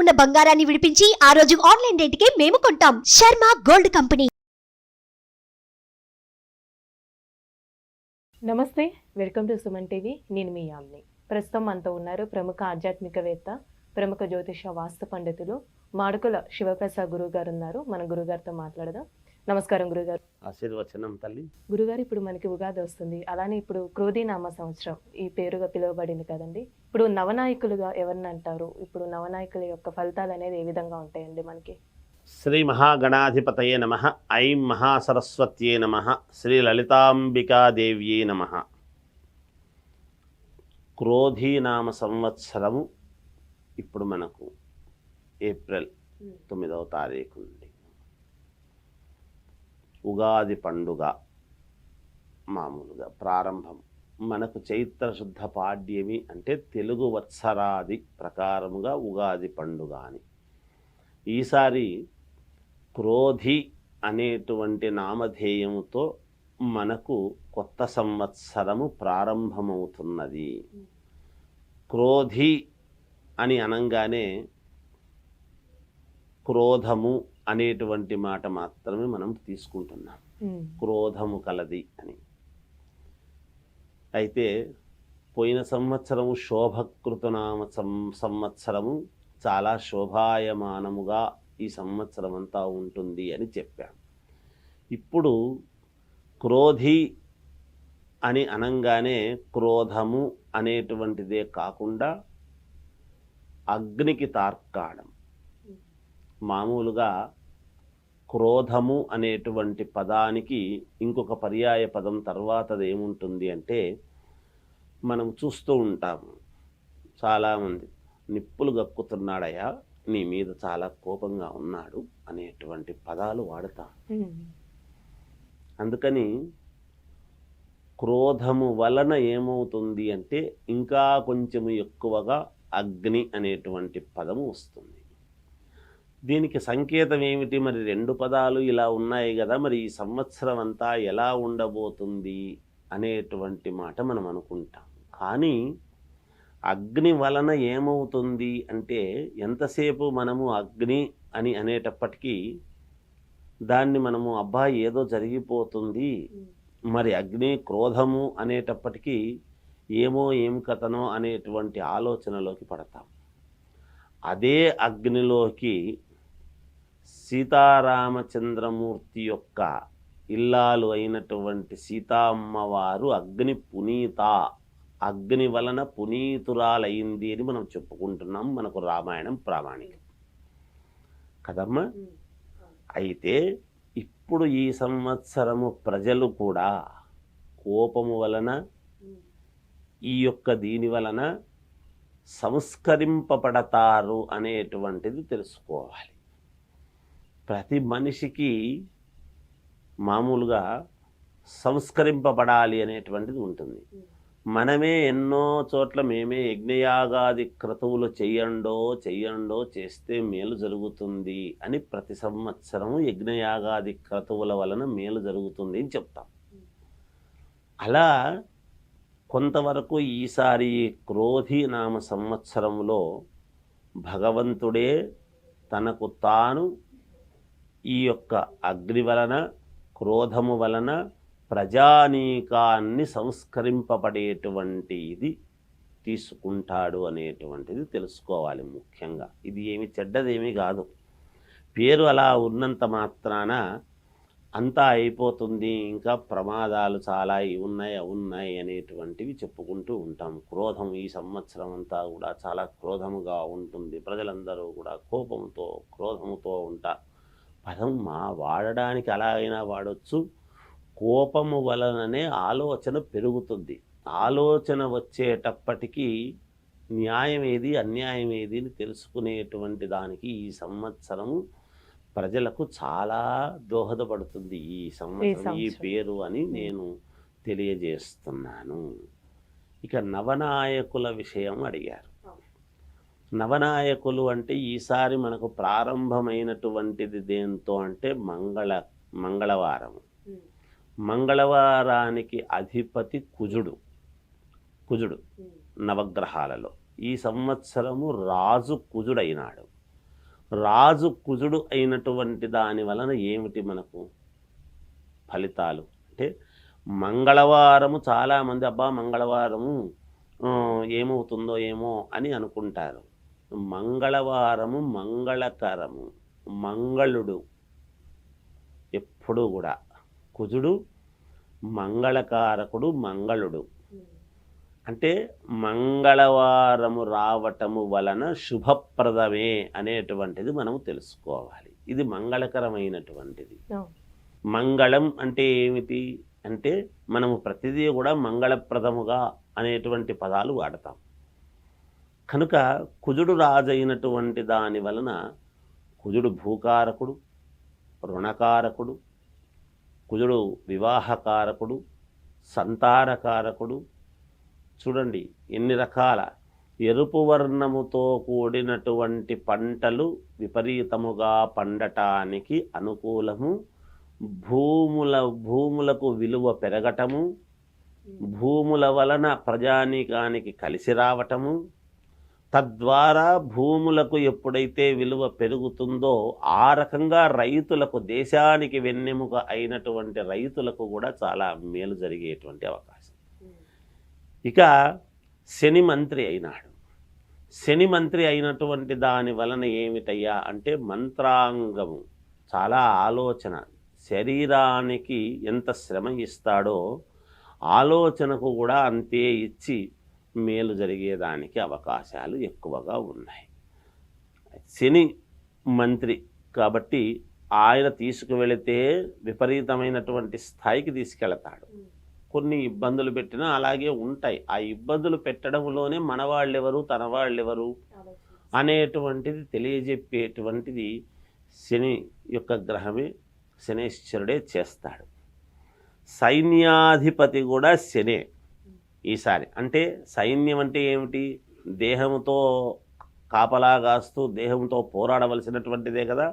ఉన్న బంగారాన్ని విడిపించి ఆ రోజు ఆన్లైన్ రేటుకే మేము కొంటాం. Sharma gold company. నమస్తే వెల్కమ్ టు సుమన్ టీవీ. నేను మీ యామ్ని. ప్రస్తుతం మనతో ఉన్నారు ప్రముఖ ఆధ్యాత్మికవేత్త ప్రముఖ జ్యోతిష వాస్తు పండితులు మాడుకుల శివప్రసాద్ గురువు గారు ఉన్నారు. మన గురుగారితో మాట్లాడదాం. నమస్కారం గురుగారు. ఆశీర్వచనం తల్లి. గురుగారు ఇప్పుడు మనకి ఉగాది వస్తుంది. అలానే ఇప్పుడు క్రోధీనామ సంవత్సరం ఈ పేరుగా పిలువబడింది కదండి. ఇప్పుడు నవనాయకులుగా ఎవరిని అంటారు? ఇప్పుడు నవనాయకుల యొక్క ఫలితాలు అనేది ఏ విధంగా ఉంటాయండి మనకి? శ్రీ మహాగణాధిపతయే నమ. ఐం మహాసరస్వత్యే నమ. శ్రీ లలితాంబికాదేవ్యే నమ. క్రోధీనామ సంవత్సరము ఇప్పుడు మనకు ఏప్రిల్ తొమ్మిదవ తారీఖు ఉగాది పండుగ మామూలుగా ప్రారంభం. మనకు చైత్ర శుద్ధ పాడ్యమి అంటే తెలుగు వత్సరాది ప్రకారముగా ఉగాది పండుగ అని. ఈసారి క్రోధి అనేటువంటి నామధేయముతో మనకు కొత్త సంవత్సరము ప్రారంభమవుతున్నది. క్రోధి అని అనంగానే క్రోధము అనేటువంటి మాట మాత్రమే మనం తీసుకుంటున్నాం. క్రోధము కలది అని. అయితే పోయిన సంవత్సరము శోభకృతనామ సంవత్సరము చాలా శోభాయమానముగా ఈ సంవత్సరం అంతా ఉంటుంది అని చెప్పాం. ఇప్పుడు క్రోధి అని అనంగానే క్రోధము అనేటువంటిదే కాకుండా అగ్నికి తార్కాణం. మామూలుగా క్రోధము అనేటువంటి పదానికి ఇంకొక పర్యాయ పదం తర్వాతది ఏముంటుంది అంటే మనం చూస్తూ ఉంటాము. చాలామంది నిప్పులు గక్కుతున్నాడయ్యా నీ మీద చాలా కోపంగా ఉన్నాడు అనేటువంటి పదాలు వాడతాం అందుకని క్రోధము వలన ఏమవుతుంది అంటే ఇంకా కొంచెము ఎక్కువగా అగ్ని అనేటువంటి పదము వస్తుంది. దీనికి సంకేతం ఏమిటి? మరి రెండు పదాలు ఇలా ఉన్నాయి కదా మరి ఈ సంవత్సరం అంతా ఎలా ఉండబోతుంది అనేటువంటి మాట మనం అనుకుంటాం. కానీ అగ్ని వలన ఏమవుతుంది అంటే ఎంతసేపు మనము అగ్ని అని అనేటప్పటికీ దాన్ని మనము అబ్బా ఏదో జరిగిపోతుంది. మరి అగ్ని క్రోధము అనేటప్పటికీ ఏమో ఏం కథనో అనేటువంటి ఆలోచనలోకి పడతాం. అదే అగ్నిలోకి సీతారామచంద్రమూర్తి యొక్క ఇల్లాలు అయినటువంటి సీతామ్మవారు అగ్ని పునీత. అగ్ని వలన పునీతురాలైంది అని మనం చెప్పుకుంటున్నాం మనకు రామాయణం ప్రామాణికం. కదమ్మా? అయితే ఇప్పుడు ఈ సంవత్సరము ప్రజలు కూడా కోపము వలన ఈ యొక్క దీని వలన సంస్కరింపబడతారు అనేటువంటిది తెలుసుకోవాలి. ప్రతి మనిషికి మామూలుగా సంస్కరింపబడాలి అనేటువంటిది ఉంటుంది. మనమే ఎన్నో చోట్ల మేమే యజ్ఞయాగాది క్రతువులు చెయ్యండో చెయ్యండో చేస్తే మేలు జరుగుతుంది అని ప్రతి సంవత్సరము యజ్ఞయాగాది క్రతువుల వలన మేలు జరుగుతుంది అని చెప్తాం. అలా కొంతవరకు ఈసారి క్రోధి నామ సంవత్సరంలో భగవంతుడే తనకు తాను ఈ యొక్క అగ్ని వలన క్రోధము వలన ప్రజానీకాన్ని సంస్కరింపబడేటువంటి ఇది తీసుకుంటాడు అనేటువంటిది తెలుసుకోవాలి ముఖ్యంగా. ఇది ఏమి చెడ్డదేమీ కాదు. పేరు అలా ఉన్నంత మాత్రాన అంతా అయిపోతుంది ఇంకా ప్రమాదాలు చాలా ఉన్నాయి అవి ఉన్నాయి అనేటువంటివి చెప్పుకుంటూ ఉంటాం. క్రోధం ఈ సంవత్సరం అంతా కూడా చాలా క్రోధముగా ఉంటుంది. ప్రజలందరూ కూడా కోపంతో క్రోధముతో ఉంటారు. పదం మా వాడడానికి అలాగైనా వాడచ్చు. కోపము వలననే ఆలోచన పెరుగుతుంది. ఆలోచన వచ్చేటప్పటికీ న్యాయం ఏది అన్యాయం ఏది అని తెలుసుకునేటువంటి దానికి ఈ సంవత్సరము ప్రజలకు చాలా దోహదపడుతుంది. ఈ సంవత్సరం ఈ. పేరు అని నేను తెలియజేస్తున్నాను. ఇక నవనాయకుల విషయం అడిగారు. నవనాయకులు అంటే ఈసారి మనకు ప్రారంభమైనటువంటిది దేంతో అంటే మంగళ మంగళవారం. మంగళవారానికి అధిపతి కుజుడు. కుజుడు నవగ్రహాలలో. ఈ సంవత్సరము రాజు కుజుడైనాడు. రాజు కుజుడు అయినటువంటి దాని వలన ఏమిటి మనకు ఫలితాలు? అంటే మంగళవారము చాలామంది అబ్బా మంగళవారము ఏమవుతుందో ఏమో అని అనుకుంటారు. మంగళవారము మంగళకరము మంగళుడు ఎప్పుడూ కూడా. కుజుడు మంగళకారకుడు మంగళుడు. అంటే మంగళవారము రావటము వలన శుభప్రదమే అనేటువంటిది మనము తెలుసుకోవాలి. ఇది మంగళకరమైనటువంటిది. మంగళం అంటే ఏమిటి? అంటే మనము ప్రతిదీ కూడా మంగళప్రదముగా అనేటువంటి పదాలు వాడతాం. కనుక కుజుడు రాజైనటువంటి దాని వలన కుజుడు భూకారకుడు రుణకారకుడు కుజుడు వివాహకారకుడు సంతానకారకుడు. చూడండి ఎన్ని రకాల ఎరుపు వర్ణముతో కూడినటువంటి పంటలు విపరీతముగా పండటానికి అనుకూలము. భూముల భూములకు విలువ పెరగటము. భూముల వలన ప్రజానీకానికి కలిసి రావటము. తద్వారా భూములకు ఎప్పుడైతే విలువ పెరుగుతుందో ఆ రకంగా రైతులకు దేశానికి వెన్నెముక అయినటువంటి రైతులకు కూడా చాలా మేలు జరిగేటువంటి అవకాశం. ఇక శని మంత్రి అయినాడు. శని మంత్రి అయినటువంటి దాని వలన ఏమిటయ్యా అంటే మంత్రాంగము చాలా ఆలోచన. శరీరానికి ఎంత శ్రమ ఇస్తాడో ఆలోచనకు కూడా అంతే ఇచ్చి మేలు జరిగేదానికి అవకాశాలు ఎక్కువగా ఉన్నాయి. శని మంత్రి కాబట్టి ఆయన తీసుకువెళితే విపరీతమైనటువంటి స్థాయికి తీసుకెళతాడు. కొన్ని ఇబ్బందులు పెట్టినా అలాగే ఉంటాయి. ఆ ఇబ్బందులు పెట్టడంలోనే మన వాళ్ళెవరు తన వాళ్ళెవరు అనేటువంటిది తెలియజెప్పేటువంటిది శని యొక్క గ్రహమే శనేశ్వరుడే చేస్తాడు. సైన్యాధిపతి కూడా శనే. ఈసారి. అంటే సైన్యం అంటే ఏమిటి? దేహంతో కాపలాగాస్తూ దేహంతో పోరాడవలసినటువంటిదే కదా.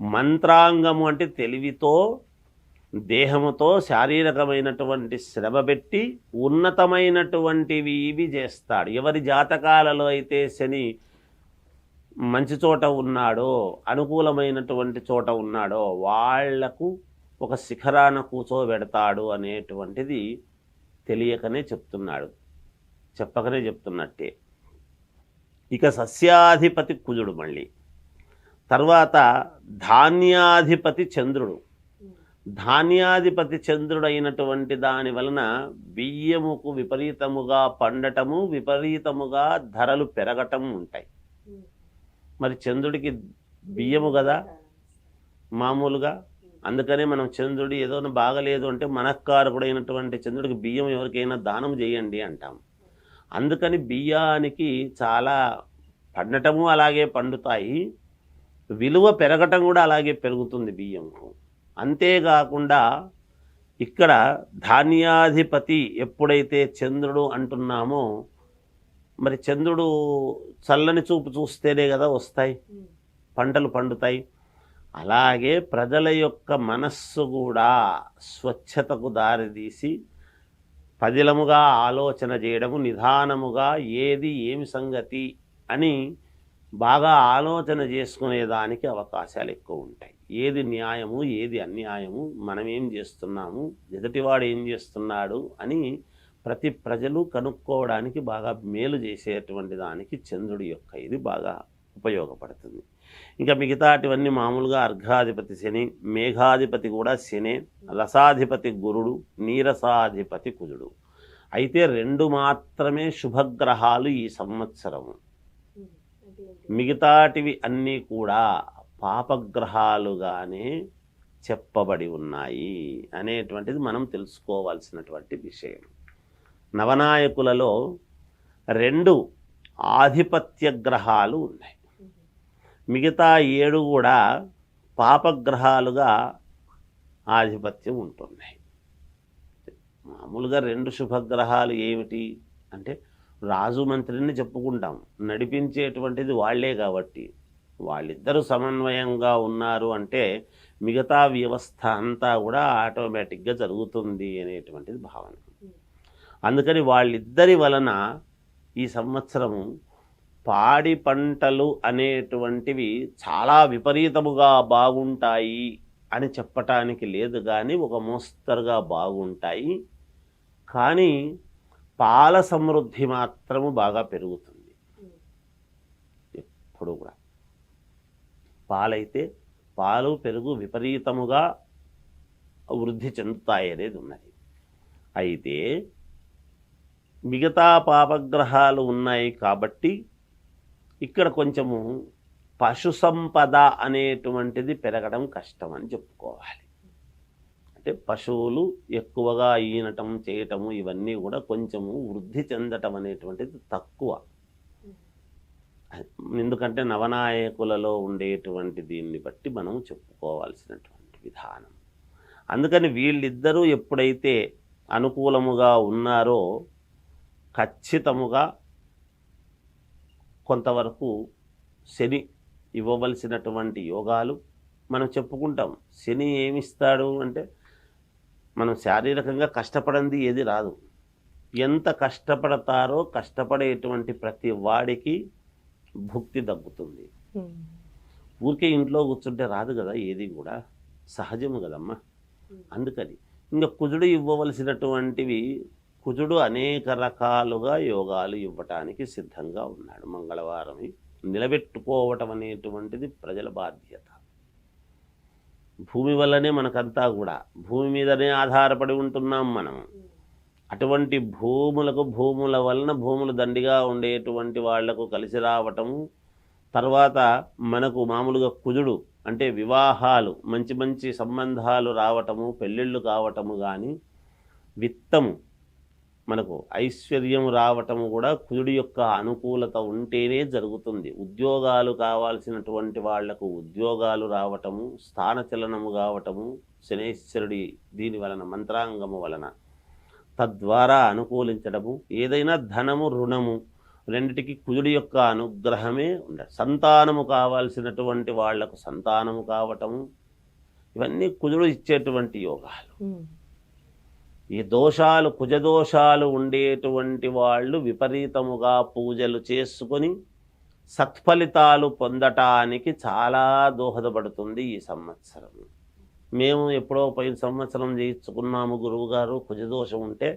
మంత్రాంగము అంటే తెలివితో దేహముతో శారీరకమైనటువంటి శ్రమ పెట్టి ఉన్నతమైనటువంటివి ఇవి చేస్తాడు. ఎవరి జాతకాలలో అయితే శని మంచి చోట ఉన్నాడో అనుకూలమైనటువంటి చోట ఉన్నాడో వాళ్ళకు ఒక శిఖరాన కూర్చోబెడతాడు అనేటువంటిది తెలియకనే చెప్తున్నాడు. చెప్పకనే చెప్తున్నట్టే. ఇక సస్యాధిపతి కుజుడు మళ్ళీ. తర్వాత ధాన్యాధిపతి చంద్రుడు. ధాన్యాధిపతి చంద్రుడైనటువంటి దాని వలన బియ్యముకు విపరీతముగా పండటము విపరీతముగా ధరలు పెరగటం ఉంటాయి. మరి చంద్రుడికి బియ్యము కదా? మామూలుగా? అందుకనే మనం చంద్రుడు ఏదో బాగలేదు అంటే మనఃకారకుడైనటువంటి చంద్రుడికి బియ్యం ఎవరికైనా దానం చేయండి అంటాం. అందుకని బియ్యానికి చాలా పండటము అలాగే పండుతాయి. విలువ పెరగటం కూడా అలాగే పెరుగుతుంది బియ్యంకు. అంతేకాకుండా ఇక్కడ ధాన్యాధిపతి ఎప్పుడైతే చంద్రుడు అంటున్నామో మరి చంద్రుడు చల్లని చూపు చూస్తేనే కదా వస్తాయి. పంటలు పండుతాయి. అలాగే ప్రజల యొక్క మనస్సు కూడా స్వచ్ఛతకు దారితీసి పదిలముగా ఆలోచన చేయడము నిదానముగా ఏది ఏమి సంగతి అని బాగా ఆలోచన చేసుకునేదానికి అవకాశాలు ఎక్కువ ఉంటాయి. ఏది న్యాయము ఏది అన్యాయము మనం ఏం చేస్తున్నాము ఎదుటివాడు ఏం చేస్తున్నాడు అని ప్రతి ప్రజలు కనుక్కోవడానికి బాగా మేలు చేసేటువంటి దానికి చంద్రుడి యొక్క ఇది బాగా ఉపయోగపడుతుంది. ఇంకా మిగతాటివన్నీ మామూలుగా అర్ఘాధిపతి శని మేఘాధిపతి కూడా శని రసాధిపతి గురుడు నీరసాధిపతి కుజుడు. అయితే రెండు మాత్రమే శుభగ్రహాలు ఈ సంవత్సరము. మిగతాటివి అన్నీ కూడా పాపగ్రహాలుగానే చెప్పబడి ఉన్నాయి అనేటువంటిది మనం తెలుసుకోవాల్సినటువంటి విషయం. నవనాయకులలో రెండు ఆధిపత్య గ్రహాలు ఉన్నాయి. మిగతా ఏడు కూడా పాపగ్రహాలుగా ఆధిపత్యం ఉంటున్నాయి మామూలుగా రెండు శుభగ్రహాలు ఏమిటి అంటే రాజు మంత్రిని చెప్పుకుంటాం. నడిపించేటువంటిది వాళ్ళే కాబట్టి. వాళ్ళిద్దరూ సమన్వయంగా ఉన్నారు అంటే మిగతా వ్యవస్థ అంతా కూడా ఆటోమేటిక్గా జరుగుతుంది అనేటువంటిది భావన. అందుకని వాళ్ళిద్దరి వలన ఈ సంవత్సరము పాడి పంటలు అనేటువంటివి చాలా విపరీతముగా బాగుంటాయి అని చెప్పటానికి లేదు కానీ ఒక మోస్తరుగా బాగుంటాయి. కానీ పాల సమృద్ధి మాత్రము బాగా పెరుగుతుంది. ఎప్పుడు కూడా. పాలైతే పాలు పెరుగు విపరీతముగా వృద్ధి చెందుతాయి అనేది ఉన్నది. అయితే మిగతా పాపగ్రహాలు ఉన్నాయి కాబట్టి ఇక్కడ కొంచెము పశు సంపద అనేటువంటిది పెరగడం కష్టం అని చెప్పుకోవాలి. అంటే పశువులు ఎక్కువగా ఈనటం చేయటము ఇవన్నీ కూడా కొంచెము వృద్ధి చెందటం అనేటువంటిది తక్కువ. ఎందుకంటే నవనాయకులలో ఉండేటువంటి దీన్ని బట్టి మనం చెప్పుకోవాల్సినటువంటి విధానం. అందుకని వీళ్ళిద్దరూ ఎప్పుడైతే అనుకూలముగా ఉన్నారో ఖచ్చితముగా కొంతవరకు శని ఇవ్వవలసినటువంటి యోగాలు మనం చెప్పుకుంటాం. శని ఏమిస్తాడు అంటే మనం శారీరకంగా కష్టపడింది ఏది రాదు. ఎంత కష్టపడతారో కష్టపడేటువంటి ప్రతి వాడికి భుక్తి తగ్గుతుంది. ఉమ్. ఊరికే ఇంట్లో కూర్చుంటే రాదు కదా ఏది కూడా. సహజము కదమ్మా. అందుకని ఇంకా కుజుడు ఇవ్వవలసినటువంటివి కుజుడు అనేక రకాలుగా యోగాలు ఇవ్వటానికి సిద్ధంగా ఉన్నాడు. మంగళవారం నిలబెట్టుకోవటం అనేటువంటిది ప్రజల బాధ్యత. భూమి వల్లనే మనకంతా కూడా భూమి మీదనే ఆధారపడి ఉంటున్నాం మనం. అటువంటి భూములకు భూముల వలన భూములు దండిగా ఉండేటువంటి వాళ్ళకు కలిసి రావటము తర్వాత మనకు మామూలుగా కుజుడు అంటే వివాహాలు మంచి మంచి సంబంధాలు రావటము పెళ్ళిళ్ళు కావటము కానీ విత్తము మనకు ఐశ్వర్యం రావటము కూడా కుజుడి యొక్క అనుకూలత ఉంటేనే జరుగుతుంది. ఉద్యోగాలు కావాల్సినటువంటి వాళ్ళకు ఉద్యోగాలు రావటము స్థానచలనము కావటము శనేశ్వరుడి దీని వలన మంత్రాంగము వలన. తద్వారా అనుకూలించడము ఏదైనా ధనము రుణము రెండిటికి కుజుడి యొక్క అనుగ్రహమే ఉండదు సంతానము కావాల్సినటువంటి వాళ్ళకు సంతానము కావటము ఇవన్నీ కుజుడు ఇచ్చేటువంటి యోగాలు. ఈ దోషాలు కుజదోషాలు ఉండేటువంటి వాళ్ళు విపరీతముగా పూజలు చేసుకొని సత్ఫలితాలు పొందటానికి చాలా దోహదపడుతుంది ఈ సంవత్సరం. మేము ఎప్పుడో పోయిన సంవత్సరం చేయించుకున్నాము గురువుగారు కుజదోషం ఉంటే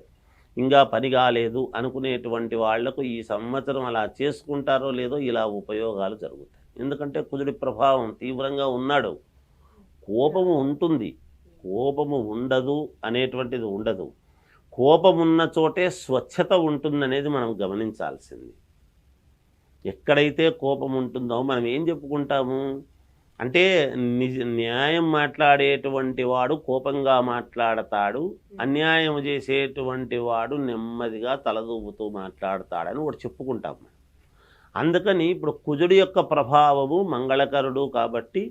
ఇంకా పని కాలేదు అనుకునేటువంటి వాళ్ళకు ఈ సంవత్సరం అలా చేసుకుంటారో లేదో ఇలా ఉపయోగాలు జరుగుతాయి. ఎందుకంటే కుజుడి ప్రభావం తీవ్రంగా ఉన్నాడు. కోపము ఉంటుంది. కోపము ఉండదు అనేటువంటిది ఉండదు. కోపం ఉన్న చోటే స్వచ్ఛత ఉంటుందనేది మనం గమనించాల్సింది. ఎక్కడైతే కోపం ఉంటుందో మనం ఏం చెప్పుకుంటాము? అంటే నిజ న్యాయం మాట్లాడేటువంటి వాడు కోపంగా మాట్లాడతాడు అన్యాయం చేసేటువంటి వాడు నెమ్మదిగా తలదూపుతూ మాట్లాడతాడని ఒకటి చెప్పుకుంటాం అందుకని ఇప్పుడు కుజుడి యొక్క ప్రభావము మంగళకరుడు కాబట్టి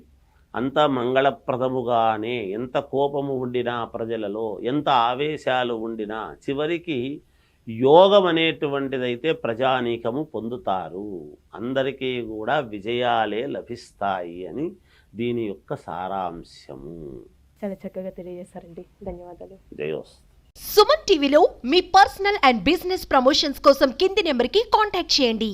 అంత మంగళప్రదముగానే ఎంత కోపము ఉండినా ప్రజలలో ఎంత ఆవేశాలు ఉండినా చివరికి యోగం అనేటువంటిదైతే ప్రజానీకము పొందుతారు. అందరికీ కూడా విజయాలే లభిస్తాయి అని దీని యొక్క సారాంశము. చాలా చక్కగా తెలియజేశారండి. ధన్యవాదాలు. జయోస్ సుమన్ టీవీలో మీ పర్సనల్ అండ్ బిజినెస్ ప్రమోషన్స్ కోసం కింది నెంబర్కి కాంటాక్ట్ చేయండి.